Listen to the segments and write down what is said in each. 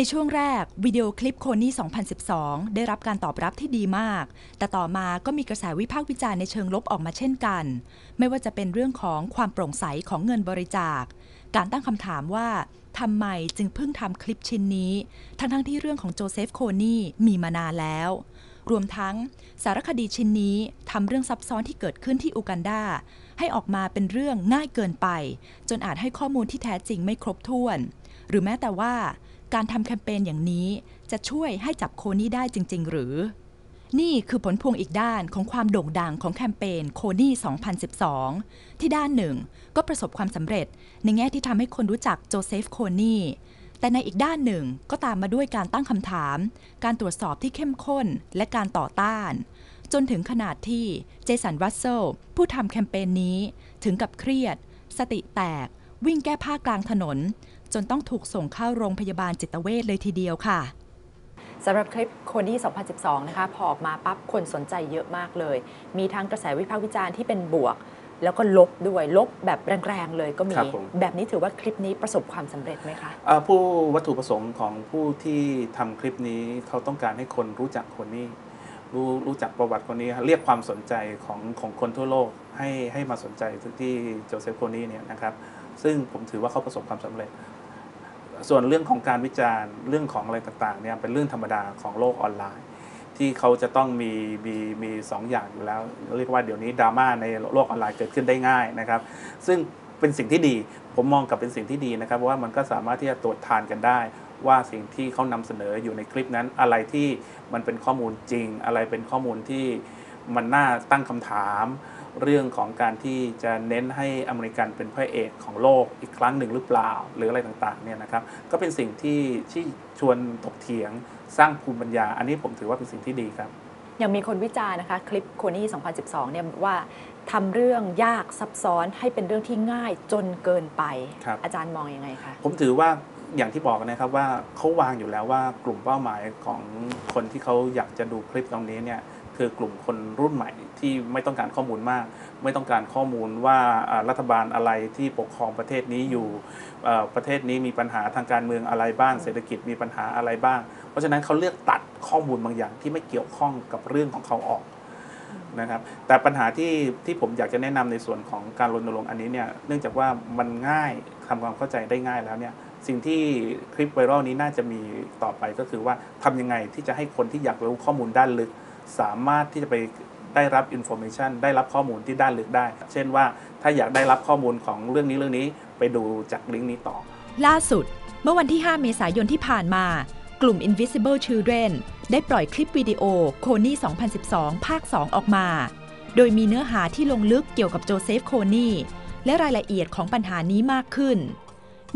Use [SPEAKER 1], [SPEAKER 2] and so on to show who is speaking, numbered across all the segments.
[SPEAKER 1] ในช่วงแรกวิดีโอคลิปโคนี่ 2012 ได้รับการตอบรับที่ดีมาก แต่ต่อมาก็มีกระแสวิพากษ์วิจารณ์ในเชิงลบออกมาเช่นกัน ไม่ว่าจะเป็นเรื่องของความโปร่งใสของเงินบริจาค การตั้งคำถามว่าทำไมจึงเพิ่งทำคลิปชิ้นนี้ ทั้งๆทที่เรื่องของโจเซฟโคนี่มีมานานแล้ว รวมทั้งสารคดีชิ้นนี้ทำเรื่องซับซ้อนที่เกิดขึ้นที่อูกันดาให้ออกมาเป็นเรื่องง่ายเกินไป จนอาจให้ข้อมูลที่แท้จริงไม่ครบถ้วน หรือแม้แต่ว่า การทำแคมเปญอย่างนี้จะช่วยให้จับโคนี่ได้จริง ๆ หรือ นี่คือผลพวงอีกด้านของความโด่งดังของแคมเปญโคนี่ 2012 ที่ด้านหนึ่งก็ประสบความสำเร็จในแง่ที่ทำให้คนรู้จักโจเซฟโคนี่แต่ในอีกด้านหนึ่งก็ตามมาด้วยการตั้งคำถาม การตรวจสอบที่เข้มข้นและการต่อต้าน จนถึงขนาดที่เจสันรัสเซลผู้ทำแคมเปญนี้ ถึงกับเครียด สติแตก วิ่งแก้ผ้ากลางถนน จนต้องถูกส่งเข้าโรงพยาบาลจิตเวชเลยทีเดียวค่ะ
[SPEAKER 2] สำหรับคลิปโคนี่ 2012 นะคะ พอออกมาปั๊บคนสนใจเยอะมากเลย มีทั้งกระแสวิพากษ์วิจารณ์ที่เป็นบวก แล้วก็ลบด้วยลบแบบแรงๆเลยก็มี
[SPEAKER 3] ครับผม
[SPEAKER 2] แบบนี้ถือว่าคลิปนี้ประสบความสำเร็จไหมคะ
[SPEAKER 3] เอ่อผู้วัตถุประสงค์ของผู้ที่ทำคลิปนี้เขาต้องการให้คนรู้จักคนนี้ รู้รู้จักประวัติคนนี้ เรียกความสนใจของของคนทั่วโลกให้ให้มาสนใจที่โจเซฟโคนี่เนี่ยนะครับซึ่งผมถือว่าเขาประสบความสำเร็จ ส่วนเรื่องของการวิจารณ์เรื่องของอะไรต่างๆเนี่ยเป็นเรื่องธรรมดาของโลกออนไลน์ ที่เขาจะต้องมีมีมีสองอย่างอยู่แล้ว เรียกว่าเดี๋ยวนี้ดราม่าในโลกออนไลน์เกิดขึ้นได้ง่ายนะครับ ซึ่งเป็นสิ่งที่ดีผมมองกับเป็นสิ่งที่ดีนะครับเพราะว่ามันก็สามารถที่จะตรวจทานกันได้ ว่าสิ่งที่เขานำเสนออยู่ในคลิปนั้น อะไรที่มันเป็นข้อมูลจริง อะไรเป็นข้อมูลที่มันน่าตั้งคำถาม เรื่องของการที่จะเน้นให้อเมริกันเป็นพระเอกของโลกอีกครั้งหนึ่งหรือเปล่า หรืออะไรต่างๆเนี่ยนะครับก็เป็นสิ่งที่ที่ชวนถกเถียงสร้างภูมิปัญญา อันนี้ผมถือว่าเป็นสิ่งที่ดีครับ
[SPEAKER 2] ยังมีคนวิจารณ์นะคะคลิปโคนี่2012 เนี่ยว่าทำเรื่องยากซับซ้อนให้เป็นเรื่องที่ง่ายจนเกินไป
[SPEAKER 3] ครับ
[SPEAKER 2] อาจารย์มองยังไงคะ
[SPEAKER 3] ผมถือว่าอย่างที่บอกนะครับว่าเขาวางอยู่แล้วว่ากลุ่มเป้าหมายของคนที่เขาอยากจะดูคลิปตรงนี้เนี่ย คือกลุ่มคนรุ่นใหม่ที่ไม่ต้องการข้อมูลมาก ไม่ต้องการข้อมูลว่ารัฐบาลอะไรที่ปกครองประเทศนี้อยู่ประเทศนี้มีปัญหาทางการเมืองอะไรบ้าง เศรษฐกิจมีปัญหาอะไรบ้าง เพราะฉะนั้นเขาเลือกตัดข้อมูลบางอย่างที่ไม่เกี่ยวข้องกับเรื่องของเขาออกนะครับแต่ปัญหาที่ที่ผมอยากจะแนะนำในส่วนของการรณรงค์อันนี้เนี่ยเนื่องจากว่ามันง่ายทำความเข้าใจได้ง่ายแล้วเนี่ยสิ่งที่คลิปไวรัลนี้น่าจะมีต่อไปก็คือว่าทำยังไงที่จะให้คนที่อยากรู้ข้อมูลด้านลึก สามารถที่จะไปได้รับอินโฟ a t ชันได้รับข้อมูลที่ด้านลึกได้ เช่นว่าถ้าอยากได้รับข้อมูลของเรื่องนี้เรื่องนี้ไปดูจากลิงก์นี้ต่อ
[SPEAKER 1] ล่าสุด เมื่อวันที่ 5 เมษายนที่ผ่านมา กลุ่ม Invisible Children ได้ปล่อยคลิปวิดีโอโคนี่ 2012 ภาค 2 ออกมา โดยมีเนื้อหาที่ลงลึกเกี่ยวกับโจเซฟโคนี่ และรายละเอียดของปัญหานี้มากขึ้น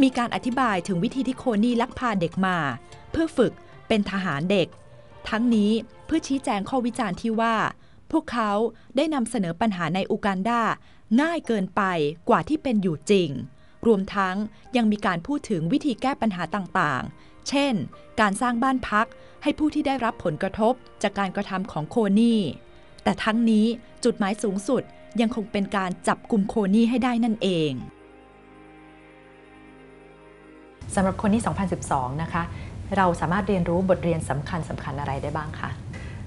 [SPEAKER 1] มีการอธิบายถึงวิธีที่โคนี่ลักพาเด็กมา เพื่อฝึกเป็นทหารเด็ก ทั้งนี้เพื่อชี้แจงข้อวิจารณ์ที่ว่า พวกเขาได้นำเสนอปัญหาในอูกันดาง่ายเกินไปกว่าที่เป็นอยู่จริง รวมทั้งยังมีการพูดถึงวิธีแก้ปัญหาต่างๆ เช่น การสร้างบ้านพักให้ผู้ที่ได้รับผลกระทบจากการกระทำของโคนี่ แต่ทั้งนี้จุดหมายสูงสุดยังคงเป็นการจับกลุ่มโคนี่ให้ได้นั่นเอง
[SPEAKER 2] สำหรับคนที่ 2012 นะคะ เราสามารถเรียนรู้บทเรียนสำคัญสำคัญอะไรได้บ้างคะ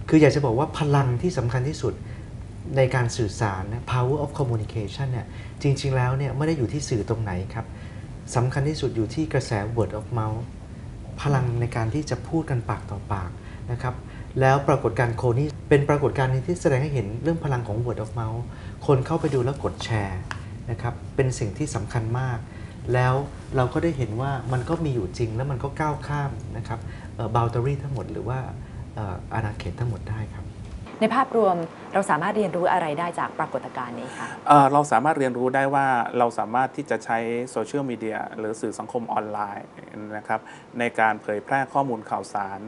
[SPEAKER 4] คืออยากจะบอกว่าพลังที่สำคัญที่สุดในการสื่อสารนะ power of communication เนี่ยจริง ๆ แล้วเนี่ยไม่ได้อยู่ที่สื่อตรงไหนครับสำคัญที่สุดอยู่ที่กระแส word of mouth พลังในการที่จะพูดกันปากต่อปากนะครับแล้วปรากฏการโคนี่เป็นปรากฏการณ์ที่แสดงให้เห็นเรื่องพลังของ word of mouth คนเข้าไปดูแล้วกดแชร์นะครับเป็นสิ่งที่สำคัญมาก แล้วเราก็ได้เห็นว่ามันก็มีอยู่จริงแล้วมันก็ก้าวข้ามนะครับบาวตอรี่ทั้งหมดหรือว่าเอ่ออาณาเขตทั้งหมดได้ครับ
[SPEAKER 2] ในภาพรวมเราสามารถเรียนรู้อะไรได้จากปรากฏการณ์นี้คะ
[SPEAKER 3] เอ่อเราสามารถเรียนรู้ได้ว่าเราสามารถที่จะใช้โซเชียลมีเดียหรือสื่อสังคมออนไลน์นะครับในการเผยแพร่ข้อมูลข่าวสาร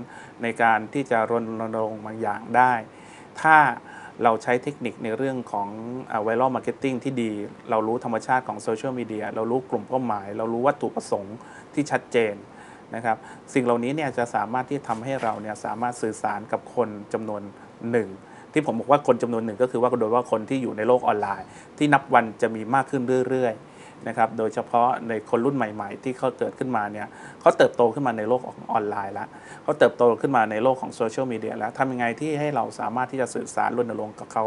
[SPEAKER 3] ในการที่จะรณรงค์บางอย่างได้ ถ้า เราใช้เทคนิคในเรื่องของไวรัลมาร์เก็ตติ้งที่ดี เรารู้ธรรมชาติของโซเชียลมีเดียเรารู้กลุ่มเป้าหมาย เรารู้วัตถุประสงค์ที่ชัดเจนนะครับสิ่งเหล่านี้เนี่ยจะสามารถที่ทำให้เราเนี่ยสามารถสื่อสารกับคนจำนวนหนึ่งที่ผมบอกว่าคนจำนวนหนึ่งก็คือว่าโดยว่าคนที่อยู่ในโลกออนไลน์ ที่นับวันจะมีมากขึ้นเรื่อยๆ นะครับโดยเฉพาะในคนรุ่นใหม่ๆ ที่เขาเกิดขึ้นมาเนี่ยเขาเติบโตขึ้นมาในโลกของออนไลน์แล้วเขาเติบโตขึ้นมาในโลกของโซเชียลมีเดียแล้วทำยังไงที่ให้เราสามารถที่จะสื่อสารรณรงค์กับเขา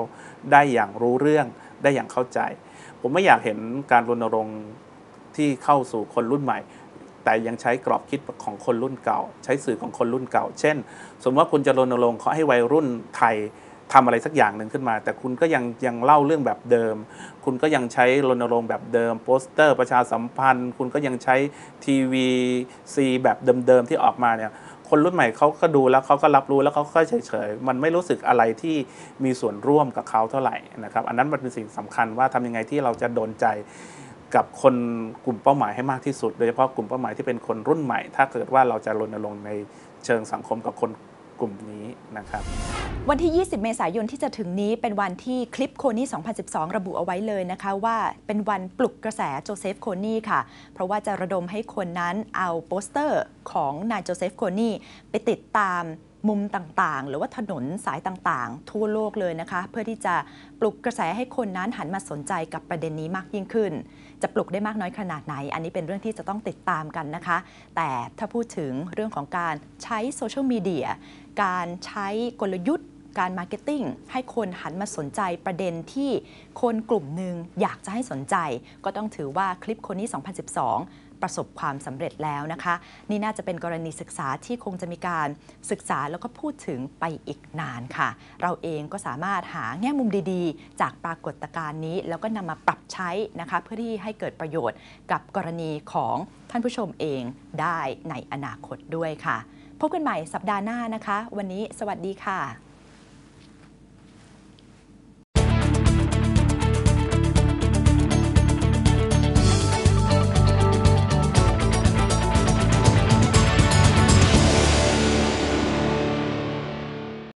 [SPEAKER 3] ได้อย่างรู้เรื่องได้อย่างเข้าใจ ผมไม่อยากเห็นการรณรงค์ที่เข้าสู่คนรุ่นใหม่แต่ยังใช้กรอบคิดของคนรุ่นเก่า ใช้สื่อของคนรุ่นเก่า เช่น สมมติว่าคุณจะรณรงค์เขาให้วัยรุ่นไทย ทำอะไรสักอย่างหนึ่งขึ้นมา แต่คุณก็ยังยังเล่าเรื่องแบบเดิม คุณก็ยังใช้รณรงค์แบบเดิม โปสเตอร์ประชาสัมพันธ์ คุณก็ยังใช้ทีวีซีแบบเดิมๆที่ออกมาเนี่ยคนรุ่นใหม่เขาก็ดูแล้วเขาก็รับรู้แล้วเขาก็เฉยๆ มันไม่รู้สึกอะไรที่มีส่วนร่วมกับเขาเท่าไหร่นะครับ อันนั้นมันเป็นสิ่งสำคัญว่าทำยังไงที่เราจะโดนใจกับคนกลุ่มเป้าหมายให้มากที่สุด โดยเฉพาะกลุ่มเป้าหมายที่เป็นคนรุ่นใหม่ ถ้าเกิดว่าเราจะรณรงค์ในเชิงสังคมกับคน กลุ่มนี้นะครับ
[SPEAKER 1] วันที่ 20 เมษายนที่จะถึงนี้เป็นวันที่คลิปโคนี่ 2012 ระบุเอาไว้เลยนะคะว่าเป็นวันปลุกกระแสโจเซฟโคนี่ค่ะ เพราะว่าจะระดมให้คนนั้นเอาโปสเตอร์ของนายโจเซฟโคนี่ไปติดตามมุมต่างๆ หรือว่าถนนสายต่างๆ ทั่วโลกเลยนะคะ เพื่อที่จะปลุกกระแสให้คนนั้นหันมาสนใจกับประเด็นนี้มากยิ่งขึ้น จะปลุกได้มากน้อยขนาดไหน อันนี้เป็นเรื่องที่จะต้องติดตามกันนะคะ แต่ถ้าพูดถึงเรื่องของการใช้โซเชียลมีเดียการใช้กลยุทธ์ การมาร์เก็ตติ้งให้คนหันมาสนใจประเด็นที่คนกลุ่มหนึ่งอยากจะให้สนใจ ก็ต้องถือว่าคลิปคนนี้ 2012ประสบความสำเร็จแล้วนะคะ นี่น่าจะเป็นกรณีศึกษาที่คงจะมีการศึกษาแล้วก็พูดถึงไปอีกนานค่ะ เราเองก็สามารถหาแง่มุมดีๆ จากปรากฏการณ์นี้ แล้วก็นำมาปรับใช้นะคะ เพื่อที่ให้เกิดประโยชน์กับกรณีของท่านผู้ชมเองได้ในอนาคตด้วยค่ะ พบกันใหม่สัปดาห์หน้านะคะ วันนี้สวัสดีค่ะ